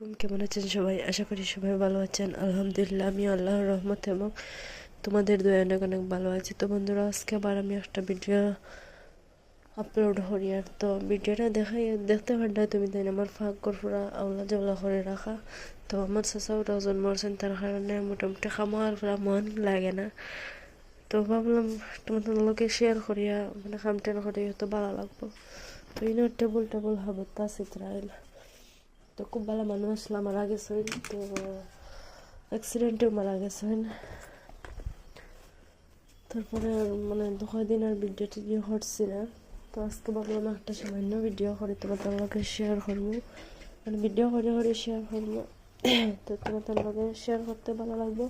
আলাইকুম কেমন আছেন সবাই? আশা করি সবাই ভালো আছেন। আলহামদুলিল্লাহ আমি আল্লাহর রহমত এবং তোমাদের দয়া অনেক অনেক ভালো আছি। তো বন্ধুরা, আজকে আবার আমি একটা ভিডিও আপলোড করি আর তো ভিডিওটা দেখাই, দেখতে পারলে তুমি তাই আমার ফাঁক পুরা আওলা জাওলা করে রাখা। তো আমার চাচাওরা জন্ম হচ্ছেন তার কারণে মোটামুটি খামার পুরা মন লাগে না। তো ভাবলাম তোমাদের লোকে শেয়ার করিয়া মানে খামটেন করিয়া তো ভালো লাগবো। তো ইনার টেবল টেবল হাবতা চিত্রাইল তো খুব ভালো মানুষ মারা গেছেন তো অ্যাক্সিডেন্টেও মারা গেছেন তারপরে মানে দু দিন আর ভিডিও টিডিও হটছি না তো আজকে ভাবলাম একটা সামান্য ভিডিও করে তোমাদের লগে শেয়ার করব মানে ভিডিও করে করে শেয়ার করব তো তোমাদের লগে শেয়ার করতে ভালো লাগবো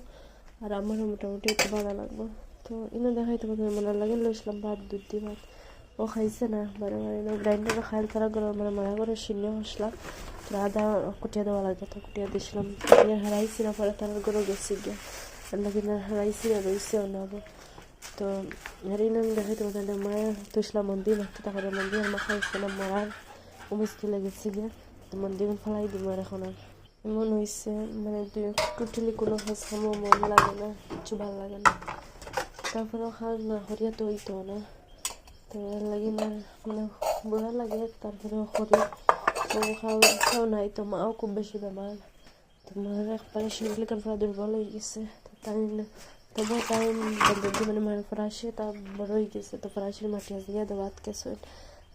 আর আমারও মোটামুটি একটু ভালো লাগবো তো ইনো দেখাই তোমাদের মনে লাগে লইছিলাম ভাত দুধ দিয়ে ভাত ও খাইছে না মানে মানে গ্রাইন্ডারে খাইল তারা গরম মানে মারা করে শূন্য হসলাম তো আদা কুটিয়া দেওয়া লাগে তো কুটিয়া দিয়েছিলাম কুটিয়া হারাইছি না পরে তার গরু গেছি গিয়া রান্না কিনা হারাইছি না রইছেও না তো হারি নাম দেখে তো তাহলে মায়ের তুসলা মন্দির মাখতে তারপরে মন্দির মা খাইছে না মরার অবস্থা লেগেছে গিয়া মন্দির ফালাই দিব আর এখন আর এমন হয়েছে মানে টোটালি কোনো কাজ খামো মন লাগে না কিছু ভালো লাগে না তারপরে খাওয়া না হরিয়া তো হইতো না লাগে মানে বুড়া লাগে তারপরে হরি তো নাই তো মাও খুব বেশি বেমার তো মার একবারে শরীর কারণ দুর্বল হয়ে গেছে তাই তবু তাই বন্ধু মানে মায়ের ফরাসে তা বড় হয়ে গেছে তো ফরাসের মাটি গিয়ে দাবাত গেছে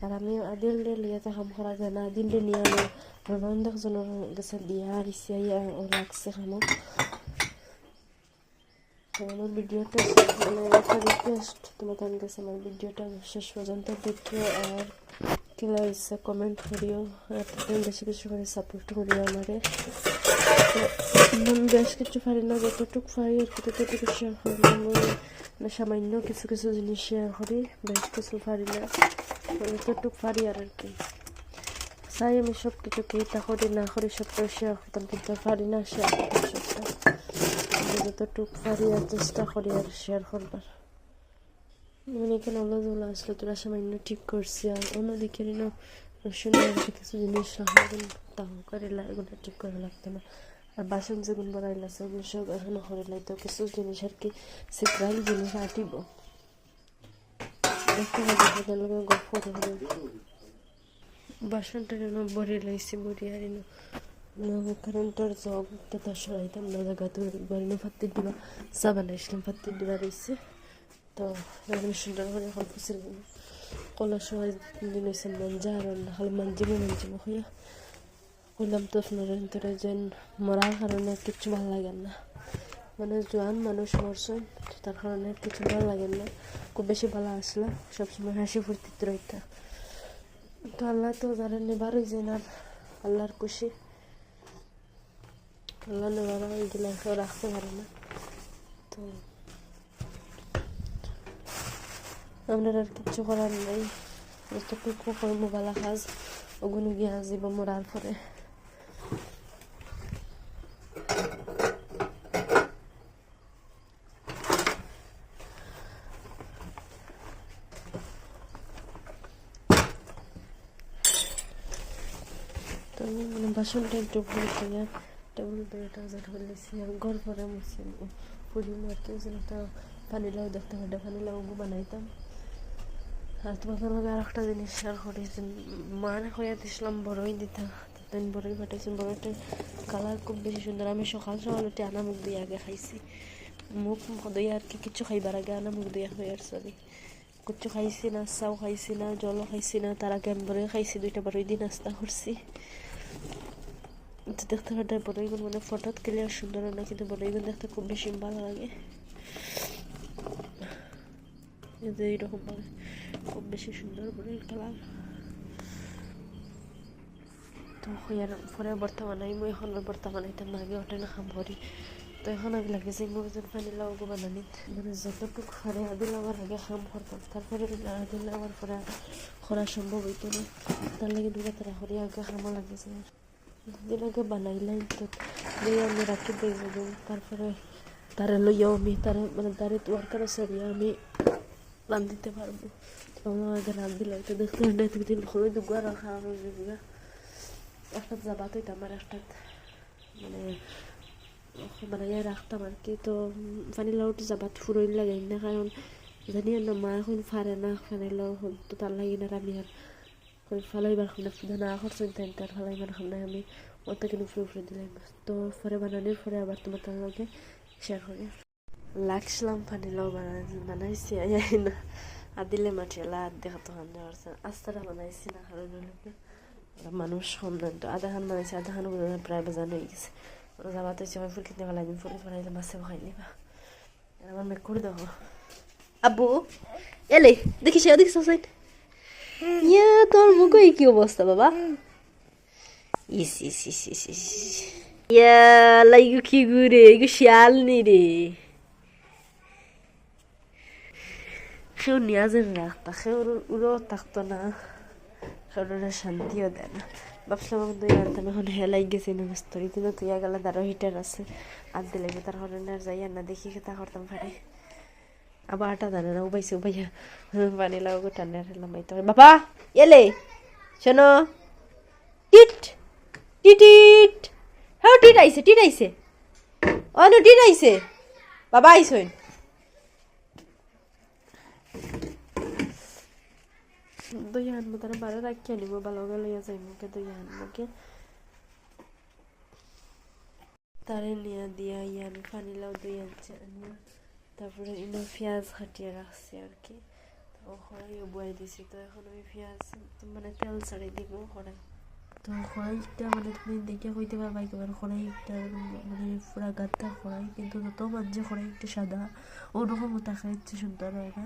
আর আমি আদিল লিয়ে খাম করা যায় না আদিল নিয়ে আমি রনন্দ জনের গেছে বিয়া আর ইসিয়া ও লাগছে খামো আমার ভিডিওটা মানে একটা রিকোয়েস্ট তোমাদের কাছে আমার ভিডিওটা শেষ পর্যন্ত দেখো আর কিলা ইচ্ছা কমেন্ট করিও আর তুমি বেশি বেশি করে সাপোর্ট করিও আমারে মন বেশ কিছু পারি না যতটুকু পারি আর কি ততটুকু শেয়ার করি মানে সামান্য কিছু কিছু জিনিস শেয়ার করি বেশ কিছু পারি না যতটুকু পারি আর কি চাই আমি সব কিছু কি তা করি না করি সবটা শেয়ার করতাম কিন্তু পারি না শেয়ার করতাম সবটা যতটুকু পারি আর চেষ্টা করি আর শেয়ার করবার। মানে এখানে জোলা আসলে তোরা সামান্য ঠিক করছি আর অন্যদিকে না কিছু জিনিস রাখবেন তাও করে এগুলো ঠিক করে লাগতো না। আর বাসন যেগুলো বানাইলা সেগুলো সব এখনও করে লাইতো কিছু জিনিস আর কি সিক্রাইল জিনিস আটিব। গপ বাসনটা যেন বড়ি লাইছি বড়ি আর কারেন্টের জব তো সরাইতাম না জায়গা তো বাড়ি ফাত্তির দিবা চা বানাইছিলাম ফাত্তির দিবা রয়েছে তো সুন্দর করে এখন ফুসিল কলা সময় দিন হয়েছে মঞ্জা আর খালি মানজিমো মানজিমো হইয়া কইলাম তো আপনারা যেন মরার কারণে কিচ্ছু ভালো লাগে না মানে জোয়ান মানুষ মরছেন তার কারণে কিছু ভালো লাগে না খুব বেশি ভালো আসলে সবসময় হাসি ফুর্তিতে রইতা তো আল্লাহ তো যারা নেবার হয়েছে না আল্লাহর খুশি আল্লাহ নেবার এগুলো কেউ রাখতে পারে না তো আপনার আর কিচ্ছু করার নেই যতটুকু কর্ম বালা কাজ ওগুলো গিয়া যাব মরার পরে তো মানে বাসনটা একটু ভুল টেবিল যার হলেছি আর ঘর পরে মুছি পুরি আর কি একটা পানি লাউ দেখতে পারে পানি লাউ বানাইতাম। আর তোমাদের লগে আর একটা জিনিস শেয়ার করি মানে হইয়া দিছিলাম বড়ই দিতাম তখন বড়ই ফাটাইছি বড়ইটা কালার খুব বেশি সুন্দর। আমি সকাল সকাল উঠে আনা মুখ দিয়ে আগে খাইছি। মুখ দিয়ে আর কি কিছু খাইবার আগে আনা মুখ দিয়ে হয়ে আর সরি কিচ্ছু খাইছি না, চাও খাইছি না, জলও খাইছি না, তার আগে আমি বড়ই খাইছি, দুইটা বড়ই দিয়ে নাস্তা করছি। তো দেখতে পারে বড়ইগুলো মানে ফটোত ক্লিয়ার সুন্দর না, কিন্তু বড়ইগুলো দেখতে খুব বেশি ভালো লাগে। যে এইরকম ভাবে খুব বেশি সুন্দর বড়ির কালার তো হইয়ার পরে বর্তা বানাই মই এখন বর্তা বানাইতাম না আগে ওটা না খাম করি তো এখন আগে লাগে যে মোজন পানি লাউগো বানানি মানে যতটুকু হারে আদিল আমার আগে খাম করতাম তারপরে আদিল আমার পরে করা সম্ভব হইতো না তার লাগে দুটা তারা হরি আগে খামা লাগেছে দিন আগে বানাইলাই তো দিয়ে আমি রাখি দিয়ে যাব তারপরে তারা লইয়াও আমি তারা মানে তারে তোয়ার কারও সরিয়া আমি রান্ধিতে পারব আমার আগে রান্ধি লাগতো দেখতে দিন হলুদ গুয়া রাখা হলুদ গুয়া একটা জাবাত একটা মানে বানাইয়া রাখতাম আর কি তো পানি লাউটা যাবাত ফুরইন লাগে না কারণ জানি আর না মা এখন ফারে না পানি লাউ তো তার লাগে না আমি আর কই ফালাইবার খামনা না খরচ তাই তার ফালাইবার খামনা আমি অত কিন্তু ফুরে ফুরে দিলাম তো পরে বানানোর পরে আবার তোমার লগে শেয়ার করি লাগছিলাম পানি লাউ বানাইছি আই না আর দিলে মাটিয়ালা আর দেখা তো হান যাওয়ার আস্তাটা বানাইছি না হলো মানুষ সন্ধান তো আধা খান বানাইছে আধা খান প্রায় বাজানো হয়ে গেছে ওরা যাবাতে হচ্ছে ফুল কিনতে ভালো লাগবে ফুল বানাইলে মাছে খাই নিবা আমার মেক করে দেখো আব্বু এলে দেখি সে দেখি সাইন ইয়া তোর মুখে কি অবস্থা বাবা ইস ইস ইস ইস ইস ইয়া লাইগু কি গুরে এগু শিয়াল নি রে সেও নিয়াজের রাখতা সেও উড়ো থাকতো না সেওরা শান্তিও দেয় না ভাবছিলাম আমাকে দুই আনতাম এখন হেলাই গেছে নমস্তরি কিন্তু তুই গেলে তারও হিটার আছে আর দিলে তার হরেন আর যাই আর না দেখি তা করতাম পারে উবাইছে উবাইয়া পানি লাগো টানে হেলাম এই তো বাবা এলে শোনো টিট টিটিট হ্যাঁ টিট আইছে টিট আইছে অনু টিট আইছে বাবা আইসইন দুই আনব তারা বারে রাখিয়া নিব ভালো গেলে যাই মুখে দুই আনবোকে তারে নিয়ে দিয়া ইয়ান পানি লাউ দুই আনছে আনিয়া তারপরে ইনো পেঁয়াজ কাটিয়ে রাখছি আর কি। তো কড়াইও বয়াই দিছি। তো এখন আমি পেঁয়াজ মানে তেল ছাড়ি দিব কড়াই তো কড়াইটা মানে তুমি দেখে কইতে পারবা একেবারে কড়াইটা মানে পুরা গাদ্দা খড়াই কিন্তু যত মাঝে খড়াই একটু সাদা। ওরকম তাকে ইচ্ছে সুন্দর হয় না।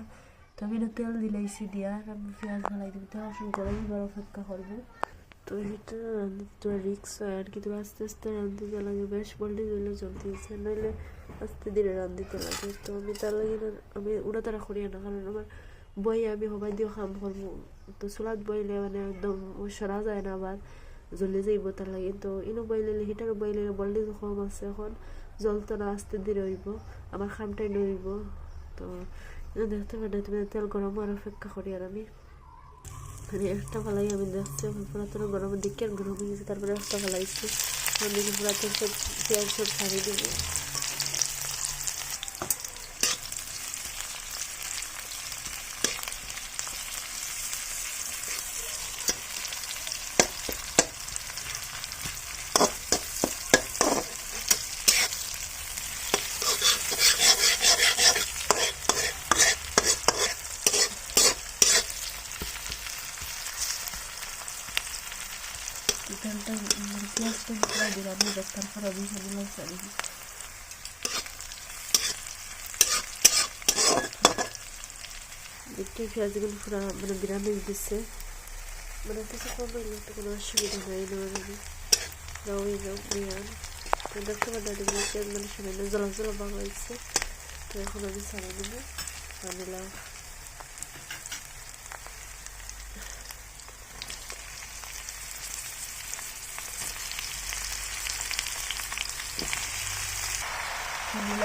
তো আমি তেল দিলাইছি দিয়া, আমি পেঁয়াজ ঢালাই দিব। তেল আসলে গরম এবার অপেক্ষা করব। তো এটা তো রিক্স হয় আর কি তো আস্তে আস্তে রাঁধতে লাগে, বেশ বলতে দিলে জলদি নইলে আস্তে ধীরে রাঁধিতে লাগে। তো আমি তার লাগে আমি উড়া তারা করি না, কারণ আমার বই আমি সবাই দিয়ে কাম তো চুলাত বইলে মানে একদম সরা যায় না আবার জ্বলে যাইব তার লাগে। তো ইনো বইলে হিটার বইলে বললে কম আছে এখন জলটা না আস্তে ধীরে হইব আমার খামটাই নইব তো দেখতে পারে তুমি তেল গরম আর অপেক্ষা করি আর আমি। মানে একটা ফালাই আমি দেখছি পুরাতন গরমের দিকে গরম হয়ে গেছে, তারপরে একটা ফালাইছি আমি দেখি পুরাতন সব সব ছাড়িয়ে দিব। তেলটা মানে পেঁয়াজটা পুরো দিলাম তারপর আমি সামনে চালিয়ে দেখতে পেঁয়াজগুলো পুরো মানে বিরাম হয়ে দিচ্ছে মানে কিছু কম হইলে তো কোনো অসুবিধা নাই নেওয়ার আমি যাও এই যাও বিরাম তো দেখতে পাচ্ছি দেখব পেঁয়াজ মানে সামান্য জলা জলা বাবা হয়েছে তো এখন আমি ছাড়া দেবো আনিলাম নিলাম সারি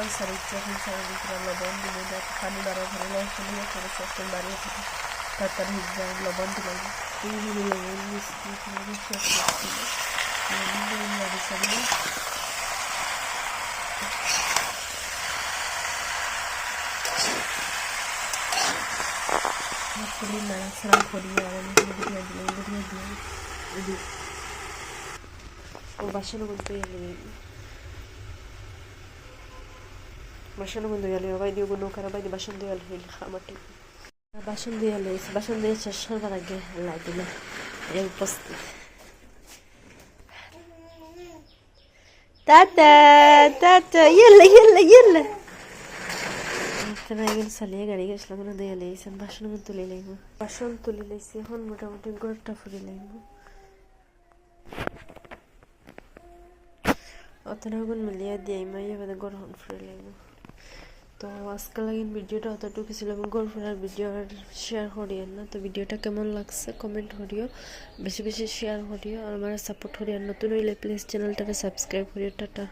যখন সারি দিতে লবণ দিলে দেখ পানি বাড়া ধরে লবণ দিয়ে করে সস্তেন বাড়িয়ে থাকে তারপর হিজড়া লবণ দিলাম এই হলো লবণ মিষ্টি লবণ গেলে বাসন বন্ধ গেলে বাই দিয়ে গুনো খারাপ বাই দিয়ে বাসন দিয়ে হইল আমারটি বাসন দিয়ে লইছে বাসন দিয়ে শেষ হবার আগে লাগিল এই উপস্থিত টাটা টাটা ইয়েলে ইয়েলে ইয়েলে এখন চালিয়ে গাড়ি গেছিলাম না দিয়ে লাইছেন বাসন তুলি লাইব বাসন তুলি লাইছি এখন মোটামুটি গড়টা ফুরি লাইব অতনাগুন মিলিয়ে দিয়ে মাই এবার গড় হন ফুরি লাইব তো আজকে লাগিন ভিডিওটা অতটুকু ছিল এবং গোল ফেরার ভিডিও শেয়ার করিয়েন না। তো ভিডিওটা কেমন লাগছে কমেন্ট করিও। বেশি বেশি শেয়ার করিও। আর আমার সাপোর্ট করিও। নতুন হইলে প্লিজ চ্যানেলটাকে সাবস্ক্রাইব করিও। টাটা।